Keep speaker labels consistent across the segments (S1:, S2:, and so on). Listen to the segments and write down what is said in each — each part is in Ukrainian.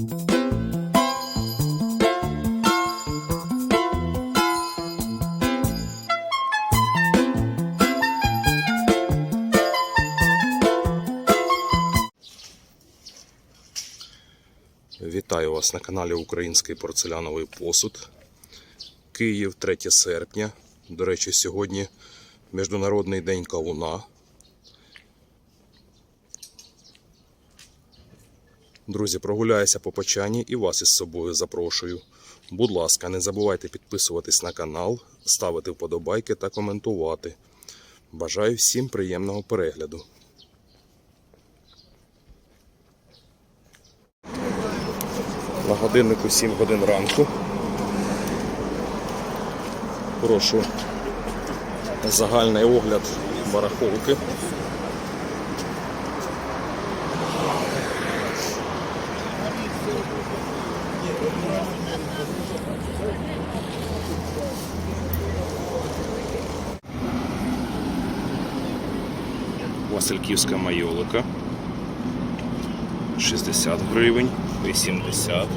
S1: Вітаю вас на каналі Український порцеляновий посуд. Київ, 3 серпня. До речі, сьогодні Міжнародний день кавуна. Друзі, прогуляюся по Почані і вас із собою запрошую. Будь ласка, не забувайте підписуватись на канал, ставити вподобайки та коментувати. Бажаю всім приємного перегляду. На годиннику 7 годин ранку. Прошу загальний огляд барахолки. Васильківська майолика. 60 гривень, 80.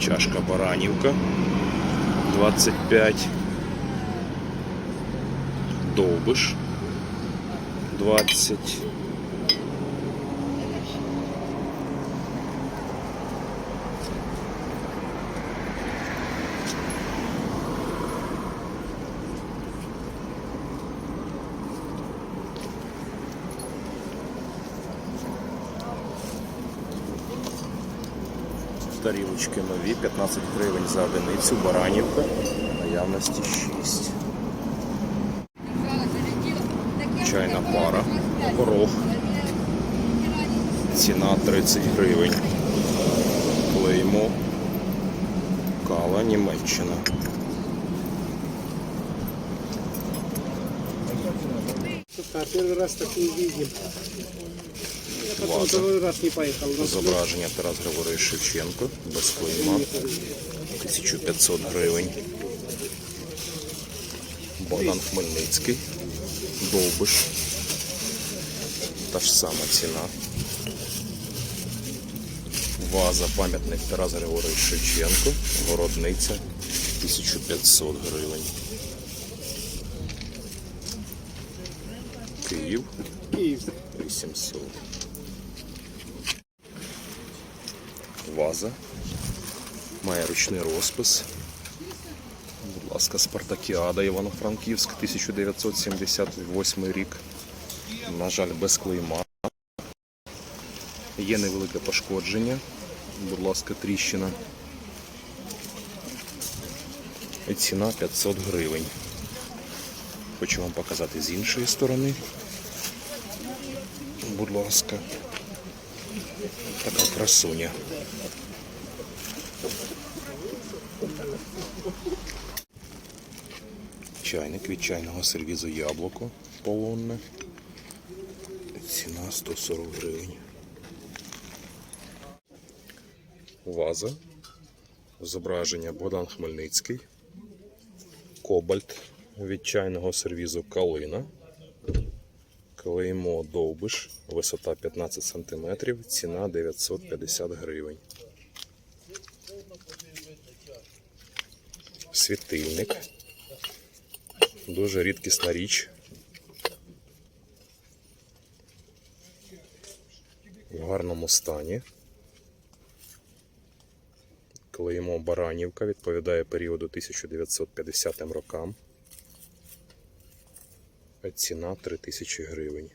S1: Чашка Баранівка 25. Довбиш 20. Тарілочки нові, 15 гривень за одиницю, баранівка, наявності 6. Чайна пара, горох. Ціна 30 гривень. Клеймо. Кава Німеччина.
S2: Да, первый раз такую видим.
S1: Ваза. Зображення Тарас Григорович Шевченко без клейма. 1500 гривень. Богдан Хмельницький. Довбиш. Та ж сама ціна. Ваза пам'ятник Тарас Григорович Шевченко. Городниця 1500 гривень. Київ
S2: Киев.
S1: 800. Ваза. Має ручний розпис. Будь ласка, Спартакіада Івано-Франківськ, 1978 рік. На жаль, без клейма. Є невелике пошкодження. Будь ласка, тріщина. І ціна 500 гривень. Хочу вам показати з іншої сторони. Будь ласка. Така красуня. Чайник від чайного сервізу яблуко полонне. Ціна 140 гривень. Ваза. Зображення Богдан Хмельницький. Кобальт від чайного сервізу Калина. Клеймо Довбиш, висота 15 см, ціна 950 гривень. Світильник. Дуже рідкісна річ. В гарному стані. Клеймо Баранівка відповідає періоду 1950 рокам. Ціна 3000 гривень.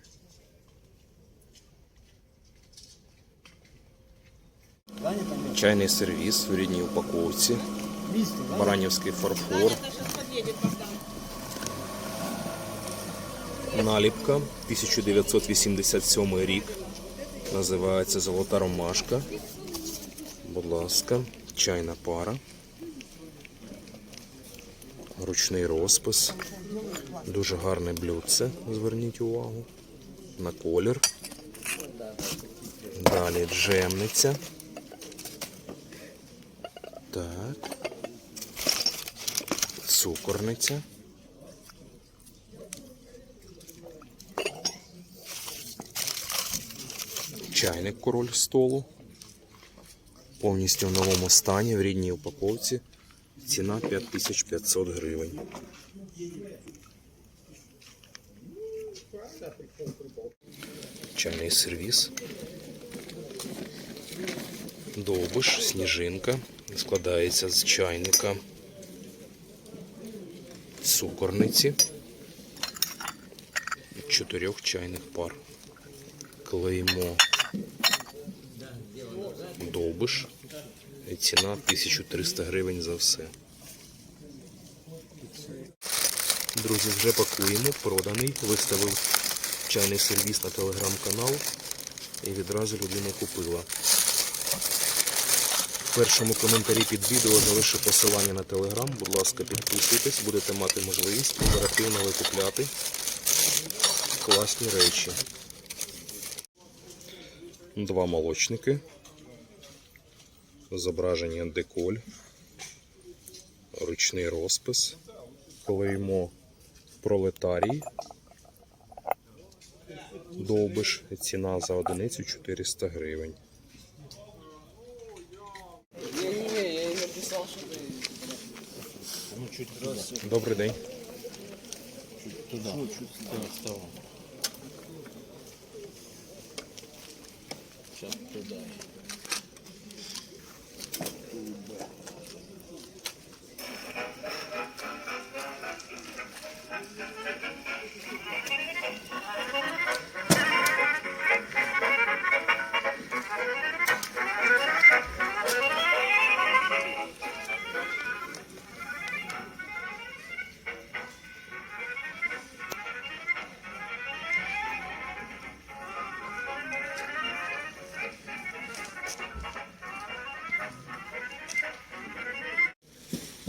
S1: Чайний сервіс в рідній упаковці. Баранівський фарфор. Наліпка 1987 рік. Називається Золота ромашка. Будь ласка, чайна пара ручний розпис. Дуже гарне блюдце, зверніть увагу. На колір. Далі джемниця. Так. Цукорниця. Чайник король столу. Повністю в новому стані в рідній упаковці. Ціна 5500 гривень. Чайний сервіс. Довбиш, сніжинка. Складається з чайника, цукорниці, чотирьох чайних пар. Клеймо довбиш. Ціна 1300 гривень за все. Друзі, вже пакуємо, проданий. Виставив чайний сервіс на телеграм-канал і відразу людина купила. В першому коментарі під відео залишу посилання на телеграм. Будь ласка, підписуйтесь, будете мати можливість оперативно викупляти класні речі. Два молочники. Зображення деколь, ручний розпис, клеймо пролетарій, довбиш, ціна за одиницю 400 гривень. Добрий день.
S3: туда. Сейчас туда.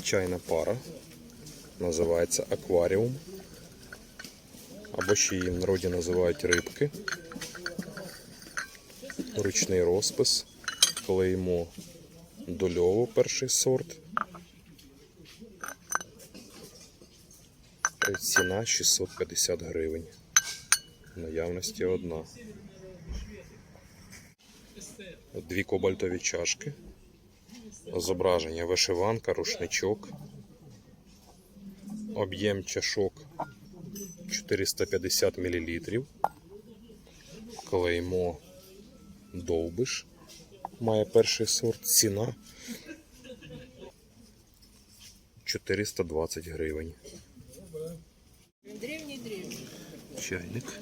S1: Чайна пара. Називається акваріум. Або ще її в народі називають рибки. Ручний розпис. Клеймо дольово перший сорт. Ціна 650 гривень. Наявності одна. Дві кобальтові чашки. Зображення вишиванка, рушничок. Об'єм чашок 450 мл. Клеймо довбиш. Має перший сорт. Ціна 420 гривень.
S4: Древний, древний.
S1: Чайник.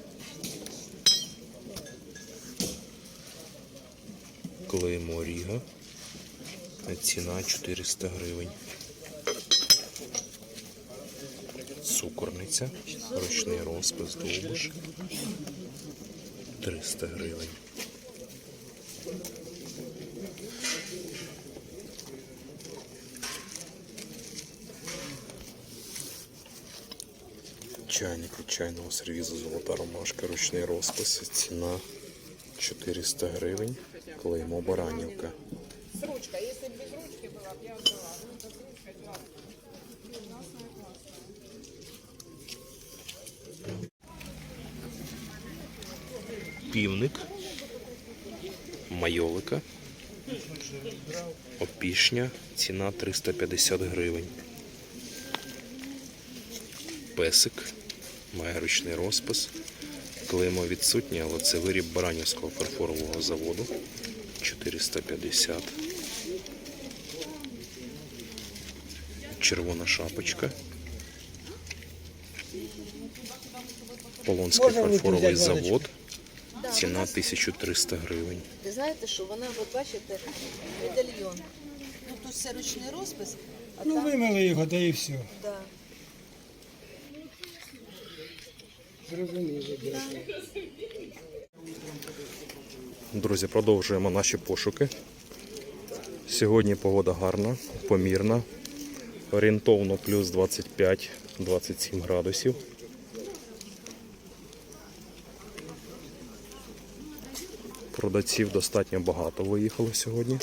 S1: Клеймо Ріга. Ціна 400 гривень. Цукорниця. Ручний розпис довбиш. 300 гривень. Чайник від чайного сервізу Золота ромашка, ручний розпис. Ціна 400 гривень. Клеймо Баранівка. Опішня. Ціна 350 гривень. Песик. Має ручний розпис. Клеймо відсутнє, але це виріб Баранівського фарфорового заводу. 450. Червона шапочка. Полонський фарфоровий завод. Ціна 1300 гривень.
S5: Ви знаєте, що вона, от бачите, медальйон. Ну все ручний розпис, а
S2: Ну,
S5: там
S2: вимили його, да і все.
S5: да.
S1: Друзі, продовжуємо наші пошуки. Сьогодні погода гарна, помірна. Орієнтовно плюс 25-27 градусів. Продавців достатньо багато виїхало сьогодні.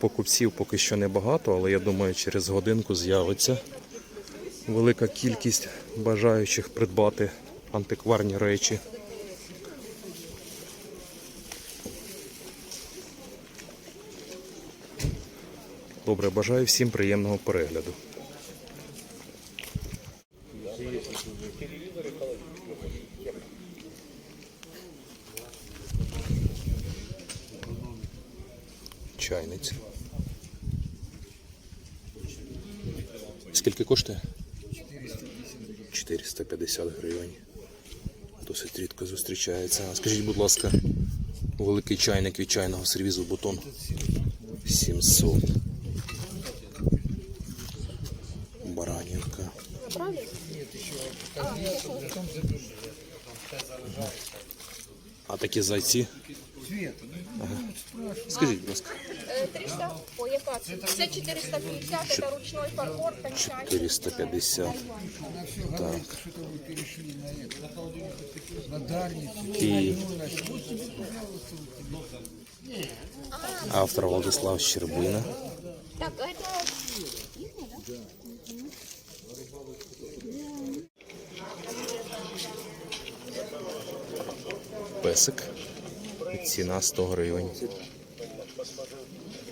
S1: Покупців поки що небагато, але я думаю, через годинку з'явиться велика кількість бажаючих придбати антикварні речі. Добре, бажаю всім приємного перегляду. А Скажіть, будь ласка, великий чайник від чайного сервізу бутон 700. Баранівка. А такі зайці? Ага. Скажіть, будь ласка.
S6: Э, 300, ой, яка це? Це 450, это ручной фарфор, кончай.
S1: 450. Так. І автор Владислав Щербина. Песик. Ціна 100 гривень.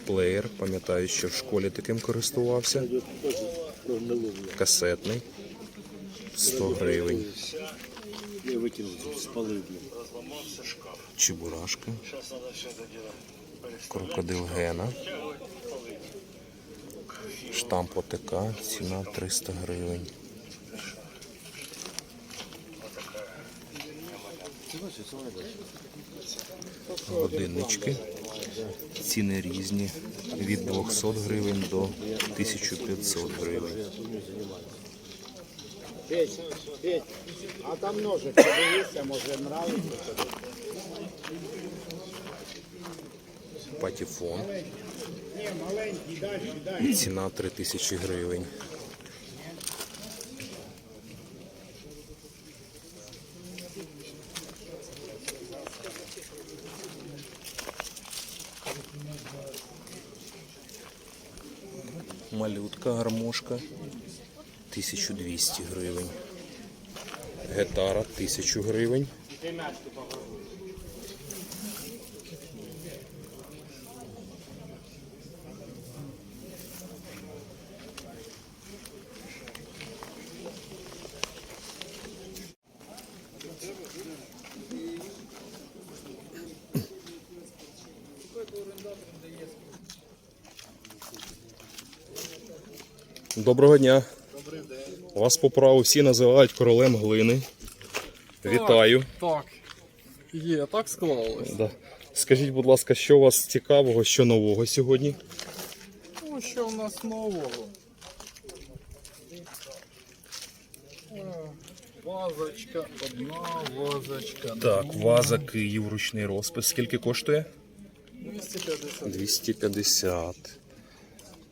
S1: Плеєр, пам'ятаю, що в школі таким користувався. Касетний. 100 гривень.
S3: Выкинул, спалил.
S1: Чебурашка. Крокодил Гена. Штамп ОТК. Ціна 300 гривень. Годиннички. Ціни різні. Від 200 гривень до 1500 гривень.
S2: Петь, Петь, а там ножик, подивися, може нравиться тобі.
S1: Патефон.
S2: Ні, маленький, далі, далі.
S1: Ціна 3000 гривень. Малютка гармошка 1200 гривень. Гетара 1000 гривень. Доброго дня. Вас по праву всі називають королем глини. Вітаю.
S4: Так. Є, так склалось.
S1: Да. Скажіть, будь ласка, що у вас цікавого, що нового сьогодні?
S4: Ну, що в нас нового? Е, Вазочка, одна вазочка.
S1: Так, ваза Київ, ручний розпис. Скільки коштує?
S4: 250.
S1: 250.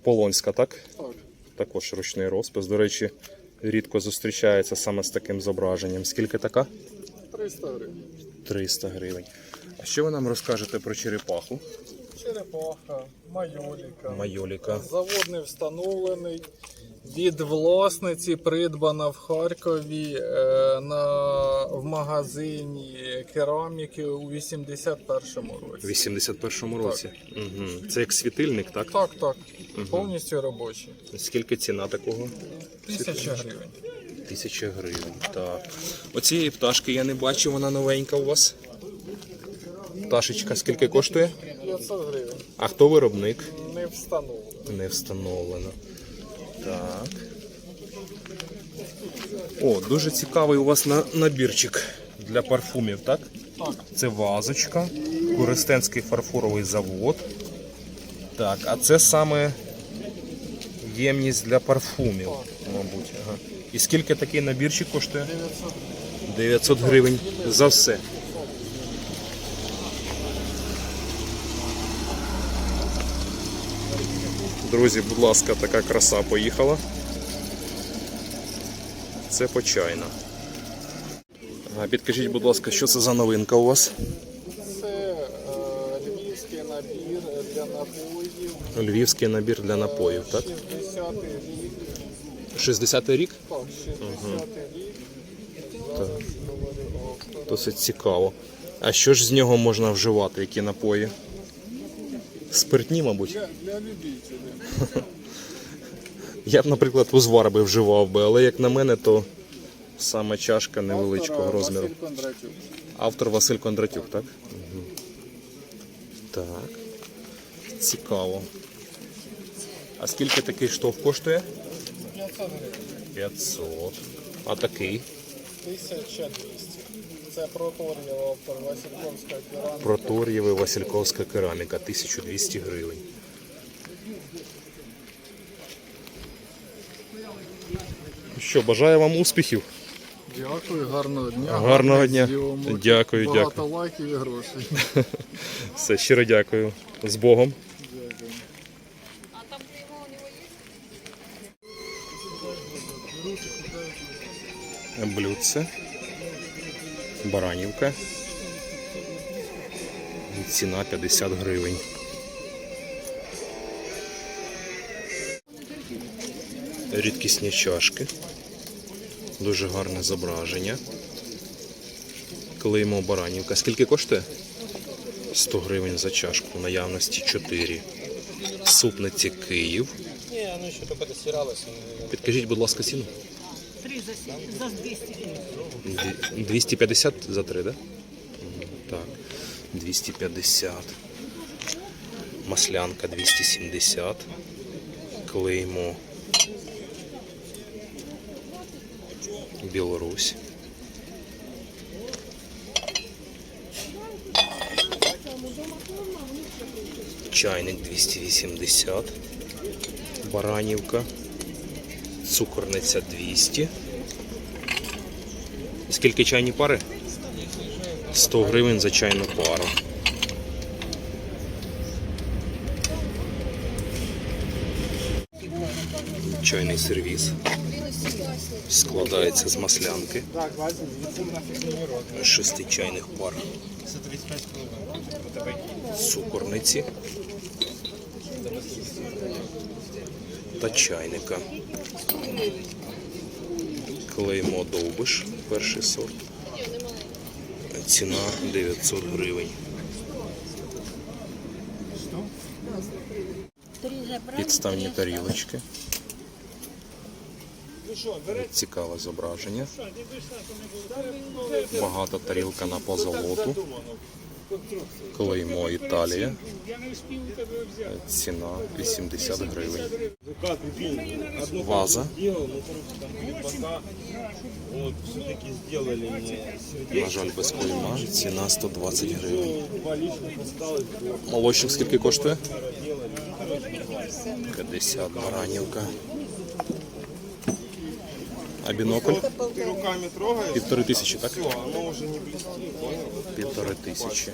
S1: Полонська, так?
S4: Так.
S1: Також ручний розпис. До речі, рідко зустрічається саме з таким зображенням. Скільки така?
S4: 300 гривень.
S1: 300 гривень. А що ви нам розкажете про черепаху?
S4: Черепаха, майоліка.
S1: Майоліка.
S4: Завод не встановлений. Від власниці придбана в Харкові е, на, в магазині кераміки у 81-му році.
S1: В 81-му році. Угу. Це як світильник, так?
S4: Так, так. Повністю робочий.
S1: Скільки ціна такого?
S4: Тисяча гривень.
S1: Тисяча гривень. Так. Оцієї пташки я не бачу, вона новенька у вас. Пташечка скільки коштує?
S4: 500 гривень.
S1: А хто виробник?
S4: Не встановлено.
S1: Не встановлено. Так. О, дуже цікавий у вас набірчик для парфумів, так?
S4: Так.
S1: Це вазочка, Користенський фарфоровий завод. Так, а це саме ємність для парфумів, мабуть. Ага. І скільки такий набірчик коштує?
S4: 900
S1: 900 гривень за все. Друзі, будь ласка, така краса поїхала. Це почайна. Підкажіть, будь ласка, що це за новинка у вас?
S4: Це е, львівський набір для напоїв.
S1: Львівський набір для напоїв, так?
S4: 60 й рік.
S1: 60-й рік?
S4: Так, 60-й рік.
S1: Так. Досить цікаво. А що ж з нього можна вживати, які напої? Спиртні, мабуть.
S4: Для, для любителей.
S1: Я б, наприклад, узвар би вживав би, але як на мене, то саме чашка невеличкого
S4: Автора
S1: розміру.
S4: Василь Кондратюк.
S1: Автор Василь Кондратюк, так? Угу. Так. Цікаво. А скільки такий штовх коштує?
S4: 500 гривень.
S1: 500. А такий?
S4: 1200. Це протор'єва автор Васильковська кераміка.
S1: Протор'єва Васильковська кераміка, 1200 гривень. Що, бажаю вам успіхів.
S4: Дякую, гарного дня.
S1: Гарного дня.
S4: зйомок,
S1: Дякую,
S4: Багато
S1: дякую.
S4: лайків і грошей.
S1: Все, щиро дякую. З Богом. Блюдце. Баранівка. Ціна 50 гривень. Рідкісні чашки. Дуже гарне зображення. Клеймо Баранівка. Скільки коштує? 100 гривень за чашку, наявності 4. Супниці Київ.
S7: Не, оно еще только достиралось.
S1: Підкажіть, будь ласка, ціну.
S5: За, за 200 гривень.
S1: Дві- 250 за 3, да? Так. 250. Маслянка 270. Клеймо. Білорусь. Чайник 280. Баранівка. Цукорниця 200. Скільки чайні пари? 100 гривень за чайну пару. Чайний сервіс. Складається з маслянки. Шести чайних пар. Цукорниці. Та чайника. Клеймо довбиш, перший сорт. Ціна 900 гривень. Підставні тарілочки. Цікаве зображення. Багата тарілка на позолоту. Клеймо Італія. Ціна 80 гривень. Ваза. На жаль, без клейма. Ціна 120 гривень. Молочник скільки коштує? 50 баранівка. А бінокль?
S3: Ты руками трогаешь,
S1: Півтори тисячі, так?
S3: все, оно уже не блестит, понял?
S1: Півтори тисячі.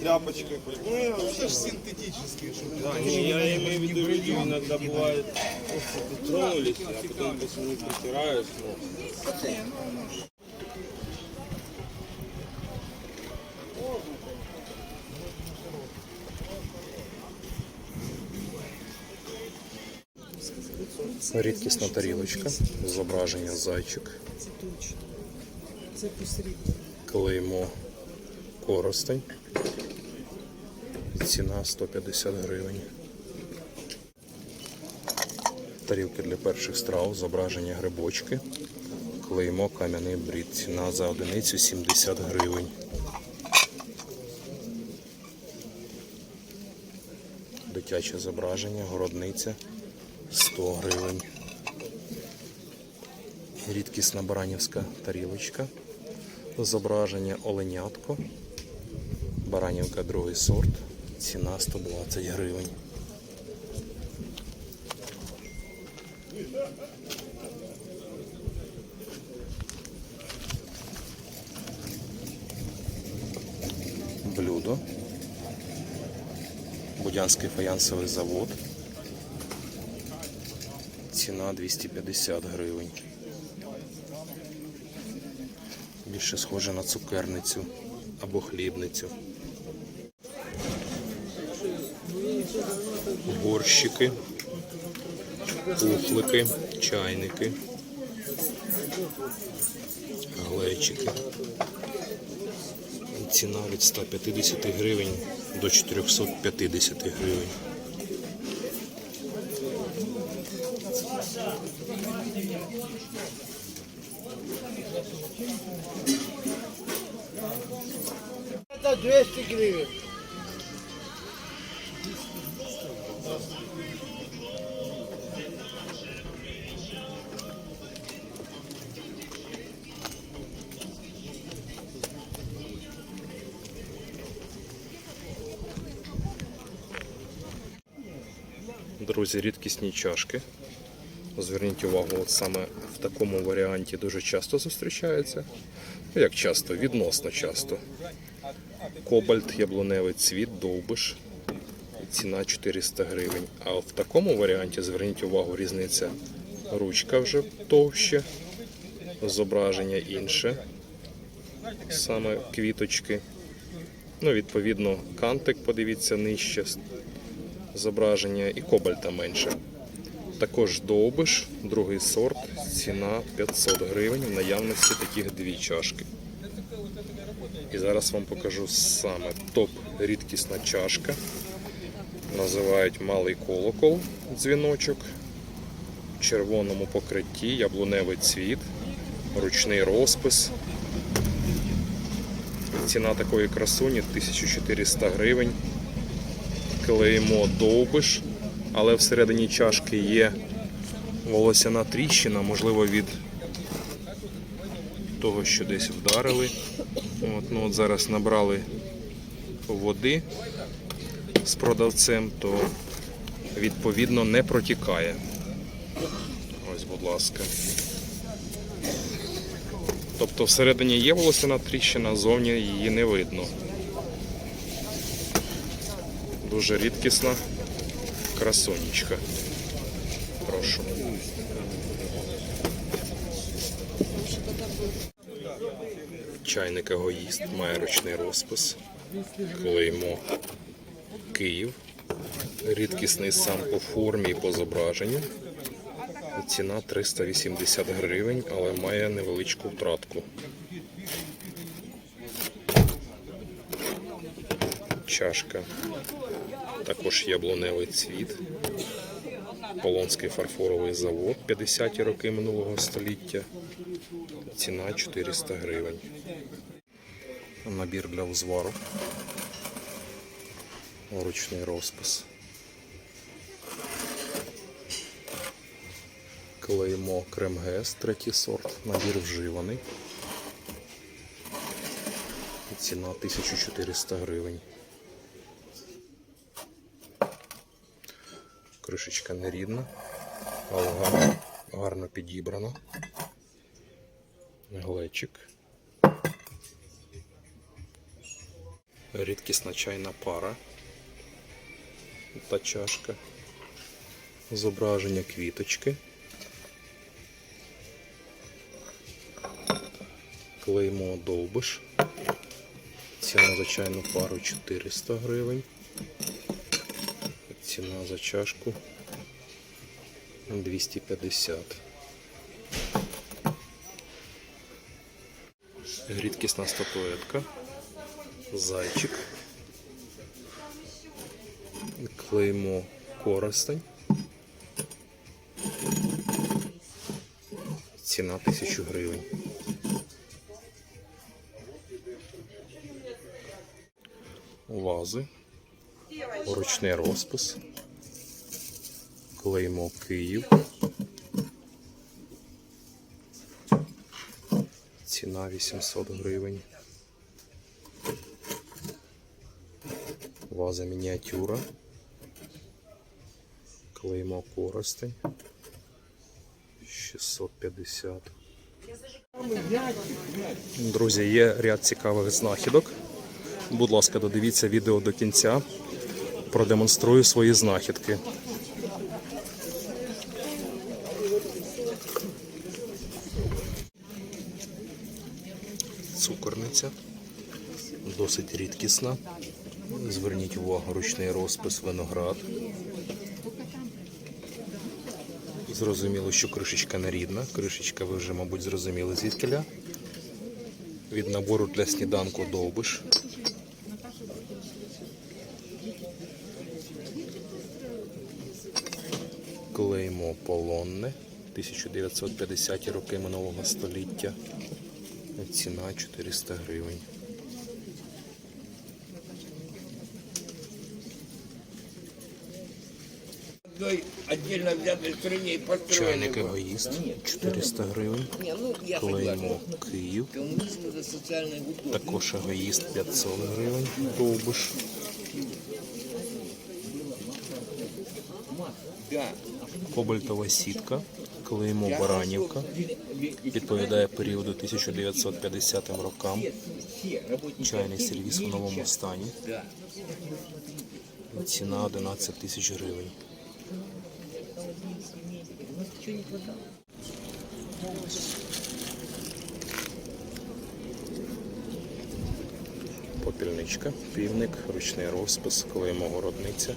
S3: Тряпочкой. Ну, я вообще ж синтетические. Да, не, я имею в виду, люди иногда бывает, просто ты тронулись, а потом после них протираешь. Ну,
S1: Рідкісна тарілочка. Зображення зайчик. Клеймо коростень. Ціна 150 гривень. Тарілки для перших страв, зображення грибочки. Клеймо кам'яний брід. Ціна за одиницю 70 гривень. Дитяче зображення, городниця 100 гривень. Рідкісна баранівська тарілочка. Зображення оленятко. Баранівка другий сорт. Ціна 120 гривень. Блюдо. Будянський фаянсовий завод. Ціна 250 гривень. Більше схоже на цукерницю або хлібницю. Борщики, кухлики, чайники. Глечики. Ціна від 150 гривень до 450 гривень.
S2: Это 200 гривен.
S1: Друзі, рідкісні чашки. Зверніть увагу, от саме в такому варіанті дуже часто зустрічається. Ну, Як часто? Відносно часто. Кобальт, яблуневий цвіт, довбиш. Ціна 400 гривень. А в такому варіанті зверніть увагу, різниця. Ручка вже товще, зображення інше. Саме квіточки. Ну, відповідно, кантик, подивіться нижче зображення і кобальта менше. Також довбиш, другий сорт, ціна 500 гривень. В наявності таких дві чашки. І зараз вам покажу саме топ рідкісна чашка. Називають малий колокол, дзвіночок. В червоному покритті, яблуневий цвіт, ручний розпис. Ціна такої красуні 1400 гривень клеймо довбиш, але всередині чашки є волосяна тріщина, можливо, від того, що десь вдарили. От, ну, от зараз набрали води з продавцем, то відповідно не протікає. Ось, будь ласка. Тобто всередині є волосяна тріщина, зовні її не видно. Дуже рідкісна красунечка. Прошу. Чайник егоїст має ручний розпис. Клеймо Київ. Рідкісний сам по формі і по зображенню. Ціна 380 гривень, але має невеличку втратку. Чашка також яблуневий цвіт, Полонський фарфоровий завод 50-ті роки минулого століття. Ціна 400 гривень. Набір для узвару. Ручний розпис. Клеймо Кремгес, третій сорт. Набір вживаний. Ціна 1400 гривень. Кришечка нерідна, але гарно, гарно підібрана. Глечик. Рідкісна чайна пара та чашка. Зображення квіточки. Клеймо довбиш. Ціна за чайну пару 400 гривень. Ціна за чашку 250. Рідкісна статуетка. Зайчик. Клеймо коростень. Ціна 1000 гривень. Вази. Ручний розпис. Клеймо Київ. Ціна 800 гривень. Ваза мініатюра. Клеймо Коростень. 650. Друзі, є ряд цікавих знахідок. Будь ласка, додивіться відео до кінця. Продемонструю свої знахідки. Цукорниця. Досить рідкісна. Зверніть увагу, ручний розпис виноград. Зрозуміло, що кришечка не рідна. Кришечка ви вже, мабуть, зрозуміли звідкиля. Від набору для сніданку довбиш. Клеймо полонне. 1950 роки минулого століття. Ціна 400 гривень.
S8: Одной отдельно взятой стране и построенной.
S1: Чайник егоїст 400 гривень.
S8: Ну.
S1: Клеймо Київ. Також егоїст 500 гривень. Довбиш. Кобальтова сітка. Клеймо Баранівка. Відповідає періоду 1950 рокам. Чайний сервіс в новому стані. Ціна 11 тисяч гривень. Попільничка, півник, ручний розпис, клеймо городниця.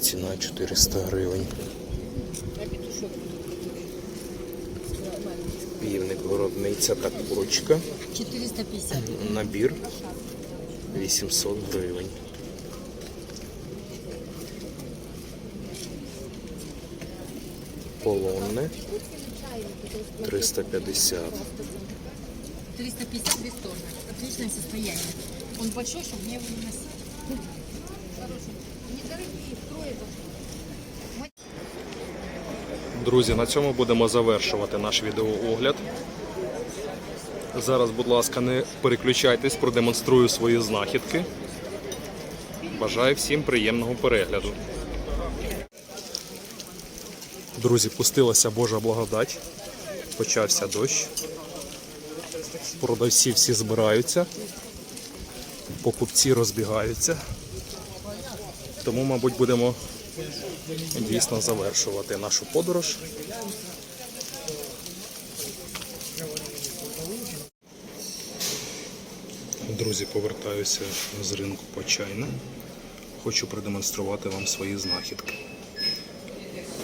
S1: Ціна 400 гривень. Півник, городниця та курочка.
S5: 450.
S1: Набір 800 гривень. Полонне 350.
S5: 350 без торга. Отличное состояние. Он большой, чтобы мне его не носить.
S1: Друзі, на цьому будемо завершувати наш відеоогляд. Зараз, будь ласка, не переключайтесь, продемонструю свої знахідки. Бажаю всім приємного перегляду. Друзі, пустилася Божа благодать. Почався дощ. Продавці всі збираються. Покупці розбігаються. Тому, мабуть, будемо дійсно завершувати нашу подорож. Друзі, повертаюся з ринку Почайна. Хочу продемонструвати вам свої знахідки.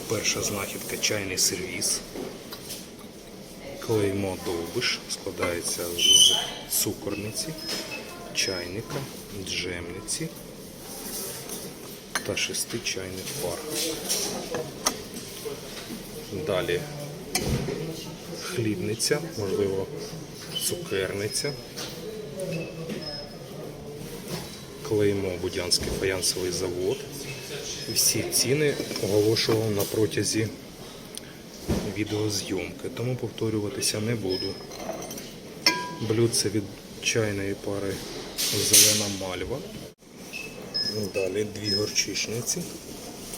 S1: Перша знахідка чайний сервіс. Клеймо довбиш складається з цукорниці, чайника, джемниці та шести чайних пар. Далі хлібниця, можливо, цукерниця. Клеймо Будянський фаянсовий завод. Всі ціни оголошував на протязі відеозйомки, тому повторюватися не буду. Блюдце від чайної пари зелена мальва. Далі дві горчичниці.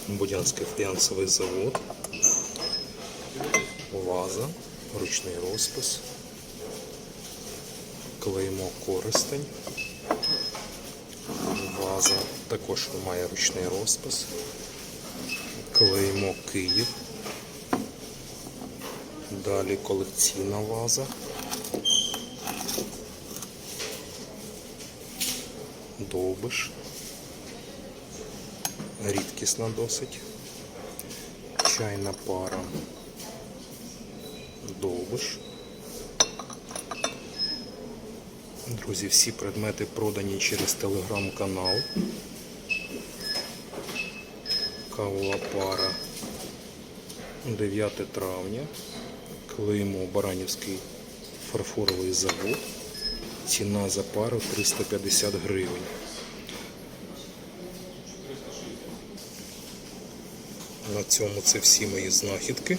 S1: Будянський фаянсовий завод. Ваза, ручний розпис. Клеймо користень. Ваза також має ручний розпис. Клеймо Київ. Далі колекційна ваза. Довбиш. Рідкісна досить. Чайна пара. Довбиш. Друзі, всі предмети продані через телеграм-канал. Кавова пара 9 травня. Клеймо Баранівський фарфоровий завод. Ціна за пару 350 гривень. На цьому це всі мої знахідки.